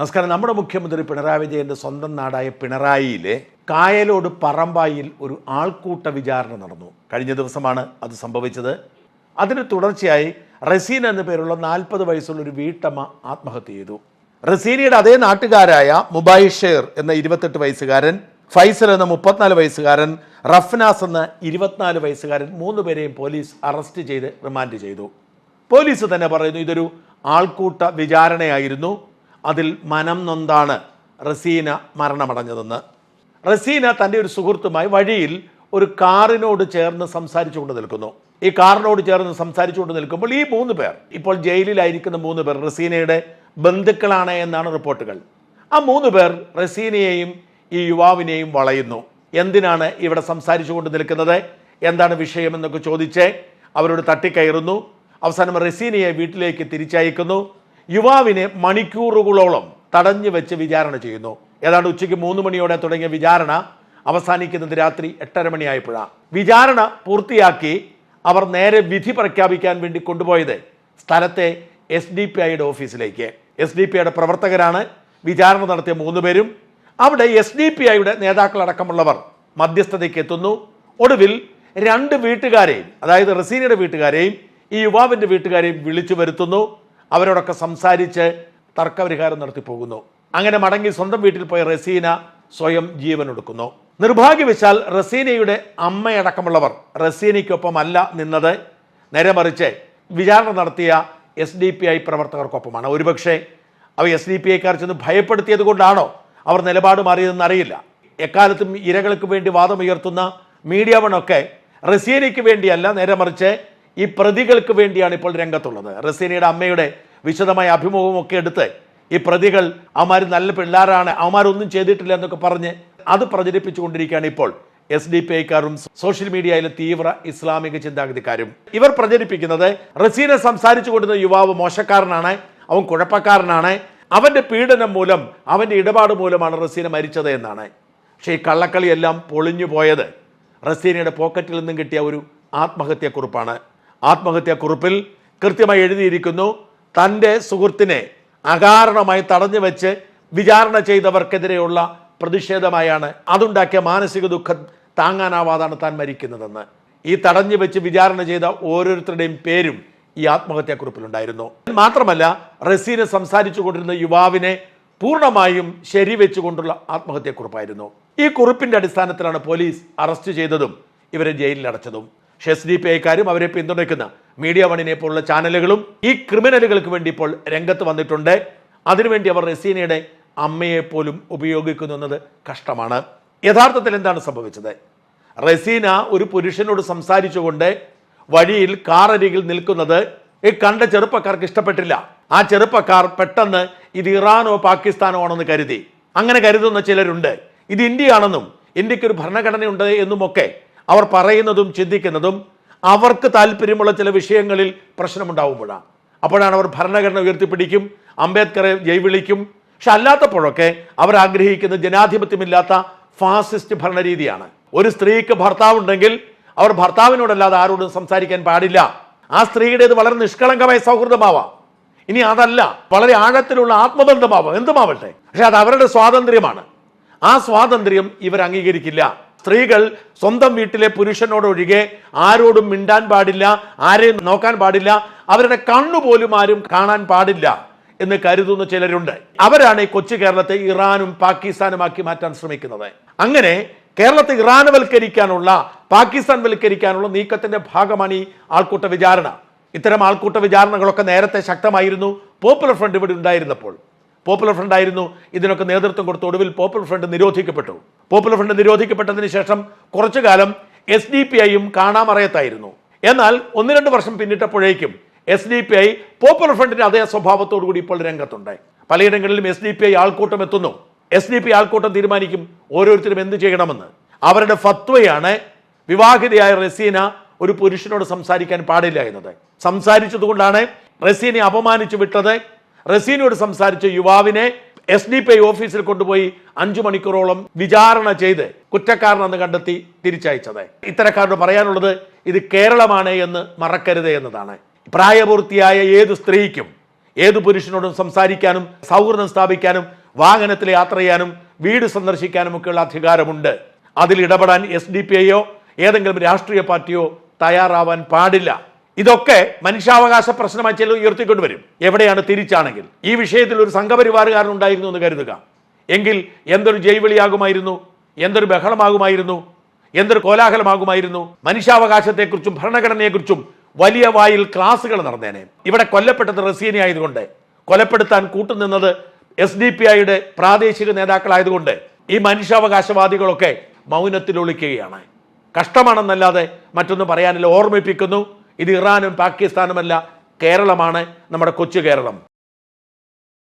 നമസ്കാരം. നമ്മുടെ മുഖ്യമന്ത്രി പിണറായി വിജയന്റെ സ്വന്തം നാടായ പിണറായിയിലെ കായലോട് പറമ്പായിൽ ഒരു ആൾക്കൂട്ട വിചാരണ നടന്നു. കഴിഞ്ഞ ദിവസമാണ് അത് സംഭവിച്ചത്. അതിന് തുടർച്ചയായി റസീന എന്ന പേരുള്ള നാൽപ്പത് വയസ്സുള്ള ഒരു വീട്ടമ്മ ആത്മഹത്യ ചെയ്തു. റസീനയുടെ അതേ നാട്ടുകാരായ മുബൈ ഷേർ എന്ന ഇരുപത്തെട്ട് വയസ്സുകാരൻ ഫൈസൽ എന്ന മുപ്പത്തിനാല് വയസ്സുകാരൻ റഫ്നാസ് എന്ന ഇരുപത്തിനാല് വയസ്സുകാരൻ മൂന്ന് പേരെയും പോലീസ് അറസ്റ്റ് ചെയ്ത് റിമാൻഡ് ചെയ്തു. പോലീസ് തന്നെ പറയുന്നു ഇതൊരു ആൾക്കൂട്ട വിചാരണയായിരുന്നു. അതിൽ മനം നൊന്താണ് റസീന മരണമടഞ്ഞതെന്ന്. റസീന തന്റെ ഒരു സുഹൃത്തുമായി വഴിയിൽ ഒരു കാറിനോട് ചേർന്ന് സംസാരിച്ചുകൊണ്ട് നിൽക്കുന്നു. ഈ കാറിനോട് ചേർന്ന് സംസാരിച്ചുകൊണ്ട് നിൽക്കുമ്പോൾ ഈ മൂന്ന് പേർ ഇപ്പോൾ ജയിലിലായിരിക്കുന്ന മൂന്ന് പേർ റസീനയുടെ ബന്ധുക്കളാണ് എന്നാണ് റിപ്പോർട്ടുകൾ. ആ മൂന്ന് പേർ റസീനയെയും ഈ യുവാവിനെയും വളയുന്നു. എന്തിനാണ് ഇവിടെ സംസാരിച്ചുകൊണ്ട് നിൽക്കുന്നത്? എന്താണ് വിഷയമെന്നൊക്കെ ചോദിച്ച് അവരോട് തട്ടിക്കയറുന്നു. അവസാനം റസീനയെ വീട്ടിലേക്ക് തിരിച്ചയക്കുന്നു. യുവാവിനെ മണിക്കൂറുകളോളം തടഞ്ഞു വെച്ച് വിചാരണ ചെയ്യുന്നു. ഏതാണ്ട് ഉച്ചയ്ക്ക് മൂന്ന് മണിയോടെ തുടങ്ങിയ വിചാരണ അവസാനിക്കുന്നത് രാത്രി എട്ടര മണിയായപ്പോഴാണ് വിചാരണ പൂർത്തിയാക്കി അവർ നേരെ വിധി പ്രഖ്യാപിക്കാൻ വേണ്ടി കൊണ്ടുപോയത് സ്ഥലത്തെ എസ് ഡി പി ഐയുടെ ഓഫീസിലേക്ക്. എസ് ഡി പി ഐയുടെ പ്രവർത്തകരാണ് വിചാരണ നടത്തിയ മൂന്ന് പേരും. അവിടെ എസ് ഡി പി ഐയുടെ നേതാക്കളടക്കമുള്ളവർ മധ്യസ്ഥതയ്ക്ക് എത്തുന്നു. ഒടുവിൽ രണ്ട് വീട്ടുകാരെയും അതായത് റസീനയുടെ വീട്ടുകാരെയും ഈ യുവാവിന്റെ വീട്ടുകാരെയും വിളിച്ചു വരുത്തുന്നു. അവരോടൊക്കെ സംസാരിച്ച് തർക്കപരിഹാരം നടത്തി പോകുന്നു. അങ്ങനെ മടങ്ങി സ്വന്തം വീട്ടിൽ പോയ റസീന സ്വയം ജീവനൊടുക്കുന്നു. നിർഭാഗ്യവശാൽ റസീനയുടെ അമ്മയടക്കമുള്ളവർ റസീനയ്ക്കൊപ്പമല്ല നിന്നത്. നേരെ മറിച്ച് വിചാരണ നടത്തിയ എസ് ഡി പി ഐ പ്രവർത്തകർക്കൊപ്പമാണ്. ഒരുപക്ഷെ അവ എസ് ഡി പി ഐക്കാർ ചെന്ന് ഭയപ്പെടുത്തിയത് കൊണ്ടാണോ? അവർ നിലപാട് മാറിയതെന്ന് അറിയില്ല. എക്കാലത്തും ഇരകൾക്ക് വേണ്ടി വാദമുയർത്തുന്ന മീഡിയ വണൊക്കെ റസീനയ്ക്ക് വേണ്ടിയല്ല. നേരെ മറിച്ച് ഈ പ്രതികൾക്ക് വേണ്ടിയാണ് ഇപ്പോൾ രംഗത്തുള്ളത്. റസീനയുടെ അമ്മയുടെ വിശദമായ അഭിമുഖമൊക്കെ എടുത്ത് ഈ പ്രതികൾ അവന്മാർ നല്ല പിള്ളേരാണ് അവന്മാരൊന്നും ചെയ്തിട്ടില്ല എന്നൊക്കെ പറഞ്ഞ് അത് പ്രചരിപ്പിച്ചുകൊണ്ടിരിക്കുകയാണ് ഇപ്പോൾ എസ് ഡി പി ഐക്കാരും സോഷ്യൽ മീഡിയയിലെ തീവ്ര ഇസ്ലാമിക ചിന്താഗതിക്കാരും. ഇവർ പ്രചരിപ്പിക്കുന്നത് റസീനെ സംസാരിച്ചു കൊണ്ടുന്ന യുവാവ് മോശക്കാരനാണ് അവൻ കുഴപ്പക്കാരനാണ് അവന്റെ പീഡനം മൂലം അവന്റെ ഇടപാട് മൂലമാണ് റസീന മരിച്ചത് എന്നാണ്. പക്ഷേ ഈ കള്ളക്കളിയെല്ലാം പൊളിഞ്ഞു പോയത് റസീനയുടെ പോക്കറ്റിൽ നിന്നും കിട്ടിയ ഒരു ആത്മഹത്യാക്കുറിപ്പാണ്. ആത്മഹത്യാക്കുറിപ്പിൽ കൃത്യമായി എഴുതിയിരിക്കുന്നു തന്റെ സുഹൃത്തിനെ അകാരണമായി തടഞ്ഞു വെച്ച് വിചാരണ ചെയ്തവർക്കെതിരെയുള്ള പ്രതിഷേധമായാണ് അതുണ്ടാക്കിയ മാനസിക ദുഃഖം താങ്ങാനാവാതാണ് താൻ മരിക്കുന്നതെന്ന്. ഈ തടഞ്ഞു വെച്ച് വിചാരണ ചെയ്ത ഓരോരുത്തരുടെയും പേരും ഈ ആത്മഹത്യാക്കുറിപ്പിലുണ്ടായിരുന്നു. മാത്രമല്ല റസീനെ സംസാരിച്ചു കൊണ്ടിരുന്ന യുവാവിനെ പൂർണമായും ശരിവെച്ചുകൊണ്ടുള്ള ആത്മഹത്യാക്കുറിപ്പായിരുന്നു. ഈ കുറിപ്പിന്റെ അടിസ്ഥാനത്തിലാണ് പോലീസ് അറസ്റ്റ് ചെയ്തതും ഇവരെ ജയിലിൽ അടച്ചതും. എസ് ഡി പി ഐക്കാരും അവരെ പിന്തുണയ്ക്കുന്ന മീഡിയ വണിനെ പോലുള്ള ചാനലുകളും ഈ ക്രിമിനലുകൾക്ക് വേണ്ടി ഇപ്പോൾ രംഗത്ത് വന്നിട്ടുണ്ട്. അതിനുവേണ്ടി അവർ റസീനയുടെ അമ്മയെ പോലും ഉപയോഗിക്കുന്നു എന്നത് കഷ്ടമാണ്. യഥാർത്ഥത്തിൽ എന്താണ് സംഭവിച്ചത്? റസീന ഒരു പുരുഷനോട് സംസാരിച്ചുകൊണ്ട് വഴിയിൽ കാറരികിൽ നിൽക്കുന്നത് ഈ കണ്ട ചെറുപ്പക്കാർക്ക് ഇഷ്ടപ്പെട്ടില്ല. ആ ചെറുപ്പക്കാർ പെട്ടെന്ന് ഇത് ഇറാനോ പാകിസ്ഥാനോ ആണെന്ന് കരുതി. അങ്ങനെ കരുതുന്ന ചിലരുണ്ട്. ഇത് ഇന്ത്യയാണെന്നും ഇന്ത്യയ്ക്ക് ഒരു ഭരണഘടനയുണ്ട് എന്നുമൊക്കെ അവർ പറയുന്നതും ചിന്തിക്കുന്നതും അവർക്ക് താല്പര്യമുള്ള ചില വിഷയങ്ങളിൽ പ്രശ്നമുണ്ടാവുമ്പോഴാണ്. അപ്പോഴാണ് അവർ ഭരണഘടന ഉയർത്തിപ്പിടിക്കും അംബേദ്കറെ ജൈവിളിക്കും പക്ഷെ അല്ലാത്തപ്പോഴൊക്കെ അവർ ആഗ്രഹിക്കുന്ന ജനാധിപത്യമില്ലാത്ത ഫാസിസ്റ്റ് ഭരണരീതിയാണ്. ഒരു സ്ത്രീക്ക് ഭർത്താവുണ്ടെങ്കിൽ അവർ ഭർത്താവിനോടല്ലാതെ ആരോടും സംസാരിക്കാൻ പാടില്ല. ആ സ്ത്രീയുടേത് വളരെ നിഷ്കളങ്കമായ സൗഹൃദമാവാം. ഇനി അതല്ല വളരെ ആഴത്തിലുള്ള ആത്മബന്ധമാവാം. എന്തുമാവട്ടെ? പക്ഷെ അത് അവരുടെ സ്വാതന്ത്ര്യമാണ്. ആ സ്വാതന്ത്ര്യം ഇവർ അംഗീകരിക്കില്ല. സ്ത്രീകൾ സ്വന്തം വീട്ടിലെ പുരുഷനോടൊഴികെ ആരോടും മിണ്ടാൻ പാടില്ല ആരെയും നോക്കാൻ പാടില്ല അവരുടെ കണ്ണുപോലും ആരും കാണാൻ പാടില്ല എന്ന് കരുതുന്ന ചിലരുണ്ട്. അവരാണ് ഈ കൊച്ചു കേരളത്തെ ഇറാനും പാകിസ്ഥാനുമാക്കി മാറ്റാൻ ശ്രമിക്കുന്നത്. അങ്ങനെ കേരളത്തെ ഇറാനുവൽക്കരിക്കാനുള്ള പാകിസ്ഥാൻ വൽക്കരിക്കാനുള്ള നീക്കത്തിന്റെ ഭാഗമാണ് ഈ ആൾക്കൂട്ട വിചാരണ. ഇത്തരം ആൾക്കൂട്ട വിചാരണകളൊക്കെ നേരത്തെ ശക്തമായിരുന്നു. പോപ്പുലർ ഫ്രണ്ട് ഇവിടെ ഉണ്ടായിരുന്നപ്പോൾ. പോപ്പുലർ ഫ്രണ്ട് ആയിരുന്നു. ഇതിനൊക്കെ നേതൃത്വം കൊടുത്ത ഒടുവിൽ പോപ്പുലർ ഫ്രണ്ട് നിരോധിക്കപ്പെട്ടു. പോപ്പുലർ ഫ്രണ്ട് നിരോധിക്കപ്പെട്ടതിന് ശേഷം കുറച്ചു കാലം എസ് ഡി പി ഐയും കാണാമറയത്തായിരുന്നു. എന്നാൽ ഒന്ന് രണ്ട് വർഷം പിന്നിട്ടപ്പോഴേക്കും S D P I Popular ഫ്രണ്ടിന്റെ അതേ സ്വഭാവത്തോടു കൂടി ഇപ്പോൾ രംഗത്തുണ്ട്. പലയിടങ്ങളിലും എസ് ഡി പി ഐ ആൾക്കൂട്ടം എത്തുന്നു. എസ് ഡി പി ആൾക്കൂട്ടം തീരുമാനിക്കും ഓരോരുത്തരും എന്ത് ചെയ്യണമെന്ന്. അവരുടെ ഫത്വയാണ് വിവാഹിതയായ റസീന ഒരു പുരുഷനോട് സംസാരിക്കാൻ പാടില്ല എന്നത്. സംസാരിച്ചതുകൊണ്ടാണ് റസീനെ അപമാനിച്ചു വിട്ടത്. റസീനയോട് സംസാരിച്ച യുവാവിനെ എസ് ഡി പി ഐ ഓഫീസിൽ കൊണ്ടുപോയി അഞ്ചു മണിക്കൂറോളം വിചാരണ ചെയ്ത് കുറ്റക്കാരനെന്ന് കണ്ടെത്തി തിരിച്ചയച്ചത്. ഇത്തരക്കാരോട് പറയാനുള്ളത് ഇത് കേരളമാണ് എന്ന് മറക്കരുത് എന്നതാണ്. പ്രായപൂർത്തിയായ ഏത് സ്ത്രീക്കും ഏത് പുരുഷനോടും സംസാരിക്കാനും സൗഹൃദം സ്ഥാപിക്കാനും വാഹനത്തിൽ യാത്ര ചെയ്യാനും വീട് സന്ദർശിക്കാനും ഒക്കെയുള്ള അധികാരമുണ്ട്. അതിൽ ഇടപെടാൻ എസ് ഡി പി ഐയോ ഏതെങ്കിലും രാഷ്ട്രീയ പാർട്ടിയോ തയ്യാറാവാൻ പാടില്ല. ഇതൊക്കെ മനുഷ്യാവകാശ പ്രശ്നമായി ചില ഉയർത്തിക്കൊണ്ടുവരും എവിടെയാണ് തിരിച്ചാണെങ്കിൽ? ഈ വിഷയത്തിൽ ഒരു സംഘപരിവാറുകാരൻ ഉണ്ടായിരുന്നു എന്ന് കരുതുക. എങ്കിൽ എന്തൊരു ജൈവിളിയാകുമായിരുന്നു? എന്തൊരു ബഹളമാകുമായിരുന്നു? എന്തൊരു കോലാഹലമാകുമായിരുന്നു? മനുഷ്യാവകാശത്തെക്കുറിച്ചും ഭരണഘടനയെക്കുറിച്ചും വലിയ വായിൽ ക്ലാസുകൾ നടന്നേനെ. ഇവിടെ കൊല്ലപ്പെട്ടത് റസീനി ആയതുകൊണ്ട്. കൊലപ്പെടുത്താൻ കൂട്ടുനിന്നത് എസ് ഡി പി ഐയുടെ പ്രാദേശിക നേതാക്കളായതുകൊണ്ട് ഈ മനുഷ്യാവകാശവാദികളൊക്കെ മൗനത്തിൽ ഒളിക്കുകയാണ്. കഷ്ടമാണെന്നല്ലാതെ മറ്റൊന്നും പറയാനില്ല. ഓർമ്മിപ്പിക്കുന്നു. ഇത് ഇറാനും പാകിസ്ഥാനുമല്ല കേരളമാണ് നമ്മുടെ കൊച്ചു കേരളം.